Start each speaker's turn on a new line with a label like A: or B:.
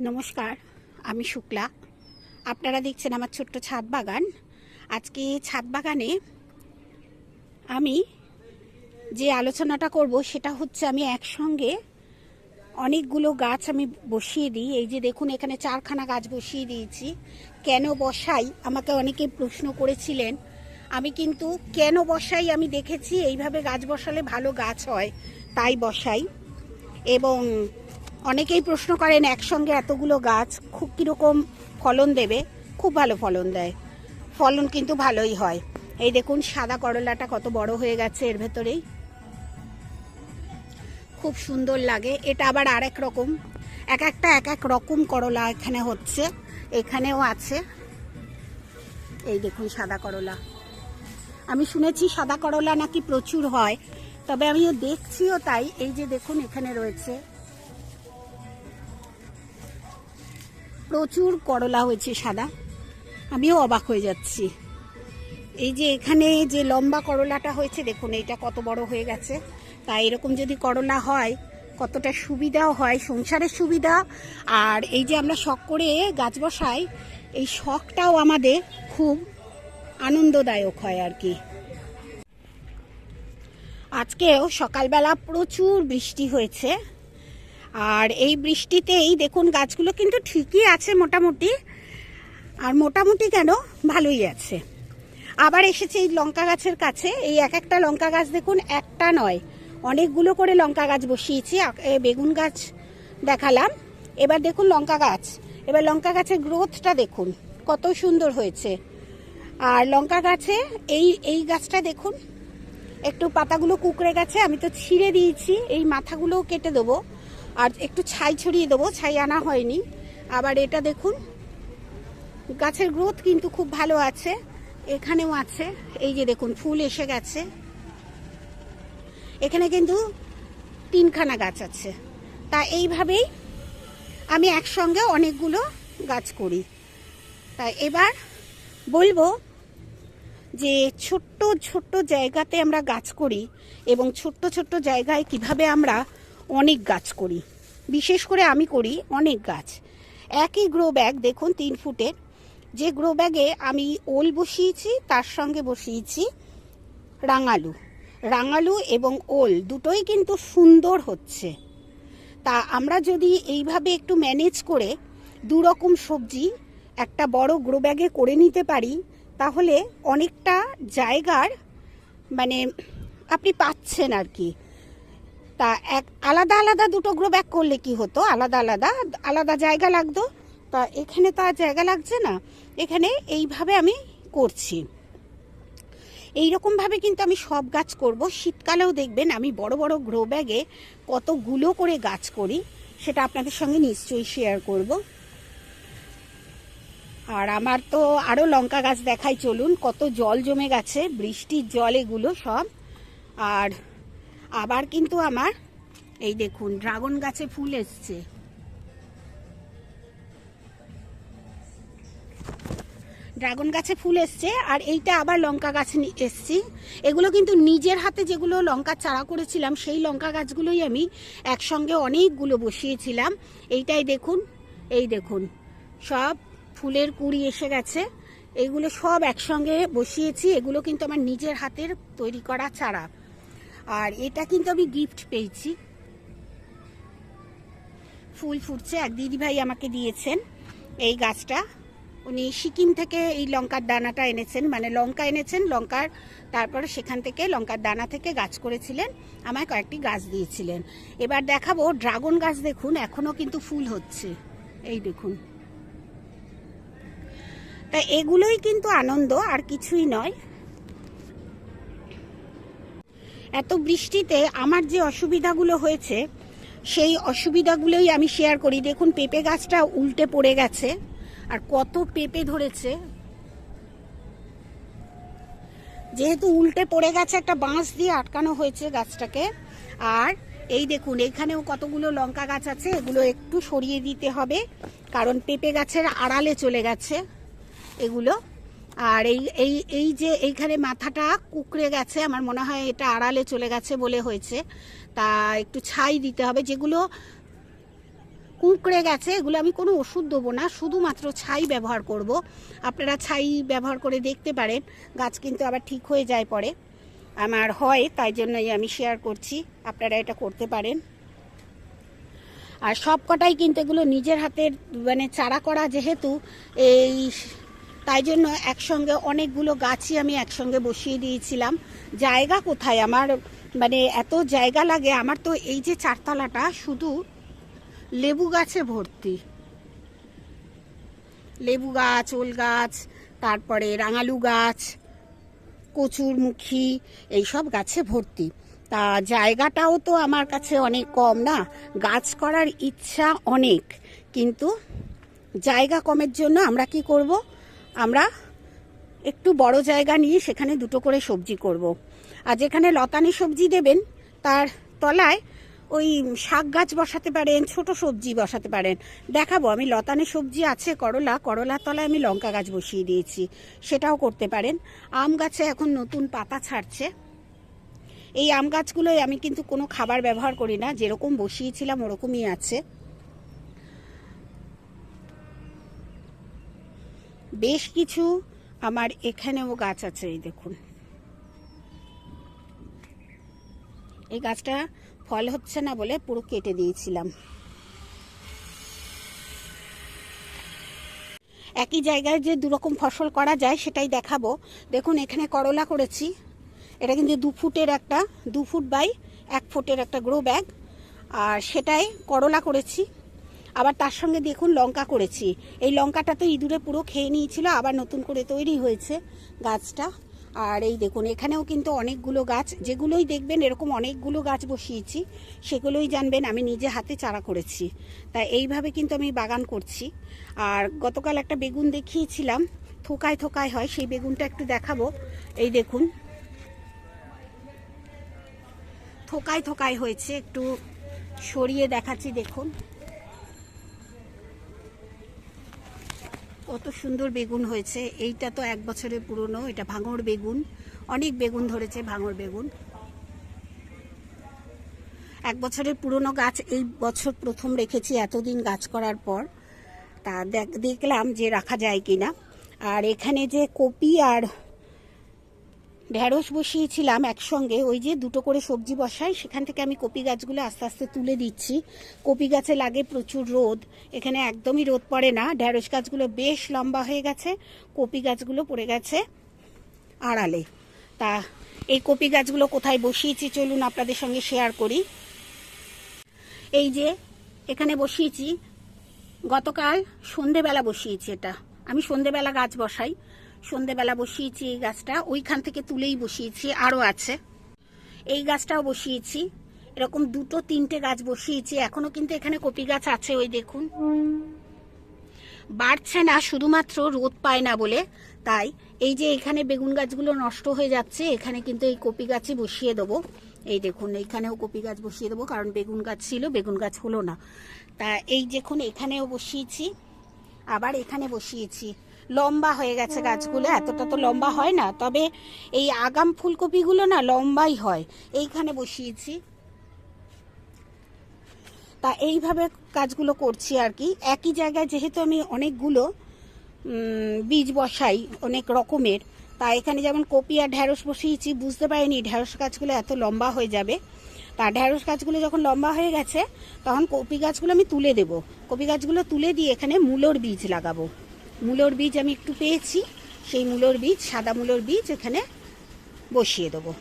A: নমস্কার, আমি শুক্লা। আপনারা দেখছেন আমার ছোট্ট ছাদ বাগান। আজকে ছাদ বাগানে আমি যে আলোচনাটা করব সেটা হচ্ছে আমি একসঙ্গে অনেকগুলো গাছ আমি বসিয়ে দিই। এই যে দেখুন, এখানে চারখানা গাছ বসিয়ে দিয়েছি। কেন বসাই? আমাকে অনেকে প্রশ্ন করেছিলেন। আমি কিন্তু কেন বসাই আমি দেখেছি, এইভাবে গাছ বসালে ভালো গাছ হয়, তাই বসাই। এবং অনেকেই প্রশ্ন করেন, একসঙ্গে এতগুলো গাছ খুব কীরকম ফলন দেবে? খুব ভালো ফলন দেয়। ফলন কিন্তু ভালোই হয়। এই দেখুন, সাদা করলাটা কত বড় হয়ে গেছে এর ভেতরেই। খুব সুন্দর লাগে। এটা আবার আর এক রকম। এক একটা এক এক রকম করলা এখানে হচ্ছে, এখানেও আছে। এই দেখুন, সাদা করলা। আমি শুনেছি সাদা করলা নাকি প্রচুর হয়, তবে আমিও দেখছিও তাই। এই যে দেখুন, এখানে রয়েছে। প্রচুর করলা হয়েছে সাদা। আমিও অবাক হয়ে যাচ্ছি। এই যে এখানে যে লম্বা করলাটা হয়েছে, দেখুন, এইটা কত বড় হয়ে গেছে। তা এরকম যদি করলা হয়, কতটা সুবিধাও হয়, সংসারের সুবিধা। আর এই যে আমরা শখ করে গাছ বসাই, এই শখটাও আমাদের খুব আনন্দদায়ক হয় আর কি। আজকেও সকালবেলা প্রচুর বৃষ্টি হয়েছে। আর এই বৃষ্টিতেই দেখুন গাছগুলো কিন্তু ঠিকই আছে মোটামুটি। আর মোটামুটি কেন? ভালোই আছে। আবার এসেছে এই লঙ্কা গাছের কাছে। এই এক একটা লঙ্কা গাছ দেখুন, একটা নয়। অনেকগুলো করে লঙ্কা গাছ বসিয়েছি বেগুন গাছ দেখালাম। এবার দেখুন লঙ্কা গাছ। এবার লঙ্কা গাছের গ্রোথটা দেখুন, কত সুন্দর হয়েছে। আর লঙ্কা গাছে এই এই গাছটা দেখুন, একটু পাতাগুলো কুকড়ে গেছে, আমি তো ছিঁড়ে দিয়েছি, এই মাথাগুলোও কেটে দেবো। আর একটু ছাই ছড়িয়ে দেবো, ছাই আনা হয়নি। আবার এটা দেখুন, গাছের গ্রোথ কিন্তু খুব ভালো আছে, এখানেও আছে, এই যে দেখুন, ফুল এসে গেছে। এখানে কিন্তু তিনখানা গাছ আছে। তা এইভাবেই আমি একসঙ্গে অনেকগুলো গাছ করি। তা এবার বলব যে ছোট্ট ছোট্ট জায়গাতে আমরা গাছ করি এবং ছোট্ট ছোট্ট জায়গায় কীভাবে আমরা অনেক গাছ করি। বিশেষ করে আমি করি অনেক গাছ। একই গ্রো ব্যাগ দেখুন তিন ফুটের। যে গ্রো ব্যাগে আমি ওল বসিয়েছি, তার সঙ্গে বসিয়েছি রাঙালু। রাঙালু এবং ওল দুটোই কিন্তু সুন্দর হচ্ছে। তা আমরা যদি এইভাবে একটু ম্যানেজ করে দু রকম সবজি একটা বড় গ্রো ব্যাগে করে নিতে পারি, তাহলে অনেকটা জায়গার মানে আপনি পাচ্ছেন আর কি। তা এক আলাদা আলাদা দুটো গ্রো ব্যাগ করলে কি হতো? আলাদা আলাদা আলাদা জায়গা লাগতো। তা এখানে তো আর জায়গা লাগছে না। এখানে এইভাবে আমি করছি। এইরকমভাবে কিন্তু আমি সব গাছ করব। শীতকালেও দেখবেন আমি বড় বড় গ্রো ব্যাগে কতগুলো করে গাছ করি, সেটা আপনাদের সঙ্গে নিশ্চয়ই শেয়ার করব। আর আমার তো আরও লঙ্কা গাছ দেখাই, চলুন। কত জল জমে গেছে, বৃষ্টির জল এগুলো সব। আর আবার কিন্তু আমার, এই দেখুন, ড্রাগন গাছে ফুল এসছে। ড্রাগন গাছে ফুল এসছে, আর এইটা আবার লঙ্কা গাছ এসছি। এগুলো কিন্তু নিজের হাতে যেগুলো লঙ্কা চারা করেছিলাম, সেই লঙ্কা গাছগুলোই আমি একসঙ্গে অনেকগুলো বসিয়েছিলাম। এইটাই দেখুন, এই দেখুন, সব ফুলের কুড়ি এসে গেছে। এইগুলো সব একসঙ্গে বসিয়েছি, এগুলো কিন্তু আমার নিজের হাতের তৈরি করা চারা। আর এটা কিন্তু আমি গিফট পেয়েছি। ফুল ফুটছে, এক দিদিভাই আমাকে দিয়েছেন এই গাছটা। উনি সিকিম থেকে এই লঙ্কার দানাটা এনেছেন মানে লঙ্কা এনেছেন, লঙ্কার তারপরে সেখান থেকে লঙ্কার দানা থেকে গাছ করেছিলেন, আমায় কয়েকটি গাছ দিয়েছিলেন। এবার দেখাবো ড্রাগন গাছ দেখুন, এখনও কিন্তু ফুল হচ্ছে। এই দেখুন। তা এগুলোই কিন্তু আনন্দ, আর কিছুই নয়। এত বৃষ্টিতে আমার যে অসুবিধাগুলো হয়েছে, সেই অসুবিধাগুলোই আমি শেয়ার করি। দেখুন, পেঁপে গাছটা উল্টে পড়ে গেছে, আর কত পেঁপে ধরেছে। যেহেতু উল্টে পড়ে গেছে, একটা বাঁশ দিয়ে আটকানো হয়েছে গাছটাকে। আর এই দেখুন এখানেও কতগুলো লঙ্কা গাছ আছে, এগুলো একটু সরিয়ে দিতে হবে, কারণ পেঁপে গাছের আড়ালে চলে গেছে, এগুলো আর এই এই এই যে এইখানে মাথাটা কুকড়ে গেছে, আমার মনে হয় এটা আড়ালে চলে গেছে বলে হয়েছে। তা একটু ছাই দিতে হবে, যেগুলো কুঁকড়ে গেছে, এগুলো আমি কোনো ওষুধ দেবো না, শুধুমাত্র ছাই ব্যবহার করব। আপনারা ছাই ব্যবহার করে দেখতে পারেন, গাছ কিন্তু আবার ঠিক হয়ে যায় পরে। আমার হয়, তাই জন্যই আমি শেয়ার করছি, আপনারা এটা করতে পারেন। আর সব কটাই কিন্তু এগুলো নিজের হাতের মানে চারা করা যেহেতু, এই তাই জন্য একসঙ্গে অনেকগুলো গাছই আমি একসঙ্গে বসিয়ে দিয়েছিলাম। জায়গা কোথায়? আমার মানে এত জায়গা লাগে, আমার তো এই যে চারতলাটা শুধু লেবু গাছে ভর্তি। লেবু গাছ, ওল গাছ, তারপরে রাঙালু গাছ কচুরমুখী এইসব গাছে ভর্তি। তা জায়গাটাও তো আমার কাছে অনেক কম না, গাছ করার ইচ্ছা অনেক। কিন্তু জায়গা কমের জন্য আমরা কি করব? আমরা একটু বড় জায়গা নিয়ে সেখানে দুটো করে সবজি করব। আর যেখানে লতানি সবজি দেবেন, তার তলায় ওই শাক গাছ বসাতে পারেন, ছোট সবজি বসাতে পারেন। দেখাবো, আমি লতানি সবজি আছে, করলা করলার তলায় আমি লঙ্কা গাছ বসিয়ে দিয়েছি, সেটাও করতে পারেন। আম গাছে এখন নতুন পাতা ছাড়ছে। এই আম গাছগুলোই আমি কিন্তু কোনো খাবার ব্যবহার করি না, যেরকম বসিয়েছিলাম ওরকমই আছে। বেশ কিছু আমার এখানেও গাছ আছে, এই দেখুন। এই গাছটা ফল হচ্ছে না বলে পুরো কেটে দিয়েছিলাম। একই জায়গায় যে দুরকম ফসল করা যায় সেটাই দেখাবো। দেখুন, এখানে করলা করেছি। এটা কিন্তু দু ফুটের একটা, দু ফুট বাই এক ফুটের একটা গ্রো ব্যাগ। আর সেটাই করলা করেছি। আবার তার সঙ্গে দেখুন লঙ্কা করেছি। এই লঙ্কাটা তো ইঁদুরে পুরো খেয়ে নিয়েছিল, আবার নতুন করে তৈরি হয়েছে গাছটা। আর এই দেখুন, এখানেও কিন্তু অনেকগুলো গাছ, যেগুলোই দেখবেন এরকম অনেকগুলো গাছ বসিয়েছি, সেগুলোই জানবেন আমি নিজে হাতে চারা করেছি। তা এইভাবে কিন্তু আমি বাগান করছি। আর গতকাল একটা বেগুন দেখিয়েছিলাম, থোকায় থোকায় হয়, সেই বেগুনটা একটু দেখাবো। এই দেখুন, থোকায় থোকায় হয়েছে, একটু সরিয়ে দেখাচ্ছি, দেখুন। কত সুন্দর বেগুন হয়েছে। এইটা তো এক বছরের পুরনো, এটা ভাঙর বেগুন। অনেক বেগুন ধরেছে ভাঙর বেগুন। এক বছরের পুরনো গাছ, এই বছর প্রথম রেখেছি এতদিন গাছ করার পর। তা দেখ- দেখলাম যে রাখা যায় কিনা। আর এখানে যে কপি আর ঢ্যাঁড়স বসিয়েছিলাম একসঙ্গে, ওই যে দুটো করে সবজি বসাই, সেখান থেকে আমি কপি গাছগুলো আস্তে আস্তে তুলে দিচ্ছি। কপি গাছে লাগে প্রচুর রোদ, এখানে একদমই রোদ পড়ে না। ঢ্যাঁড়স গাছগুলো বেশ লম্বা হয়ে গেছে, কপি গাছগুলো পড়ে গেছে আড়ালে। তা, এই কপি গাছগুলো কোথায় বসিয়েছি চলুন আপনাদের সঙ্গে শেয়ার করি। এই যে, এখানে বসিয়েছি, গতকাল সন্ধেবেলা বসিয়েছি এটা। আমি সন্ধেবেলা গাছ বসাই। সন্ধেবেলা বসিয়েছি এই গাছটা। ওইখান থেকে তুলেই বসিয়েছি, আরও আছে। এই গাছটাও বসিয়েছি। এরকম দুটো, তিনটে গাছ বসিয়েছি। এখনও কিন্তু এখানে কপি গাছ আছে ওই দেখুন। বাড়ছে না, শুধুমাত্র রোদ পায় না বলে। তাই এই যে এখানে বেগুন গাছগুলো নষ্ট হয়ে যাচ্ছে, এখানে কিন্তু এই কপি গাছই বসিয়ে দেবো। এই দেখুন, এইখানেও কপি গাছ বসিয়ে দেবো, কারণ বেগুন গাছ ছিল, বেগুন গাছ হলো না। তা এই দেখুন, এখানেও বসিয়েছি। আবার এখানে বসিয়েছি। লম্বা হয়ে গেছে গাছগুলো, এতটা তো লম্বা হয় না। তবে এই আগাম ফুলকপিগুলো না লম্বাই হয়। এইখানে বসিয়েছি। তা এইভাবে কাজগুলো করছি আর কি। একই জায়গায় যেহেতু আমি অনেকগুলো বীজ বসাই, অনেক রকমের, তা এখানে যেমন কপি আর ঢ্যাঁড়স বসিয়েছি, বুঝতে পারিনি ঢ্যাঁড়স গাছগুলো এত লম্বা হয়ে যাবে। তা ঢ্যাঁড়স গাছগুলো যখন লম্বা হয়ে গেছে, তখন কপি গাছগুলো আমি তুলে দেব। কপি গাছগুলো তুলে দিয়ে এখানে মূলোর বীজ লাগাবো। মূলোর বীজ আমি একটু পেয়েছি সেই মূলোর বীজ সাদা মূলোর বীজ এখানে বসিয়ে দেবো।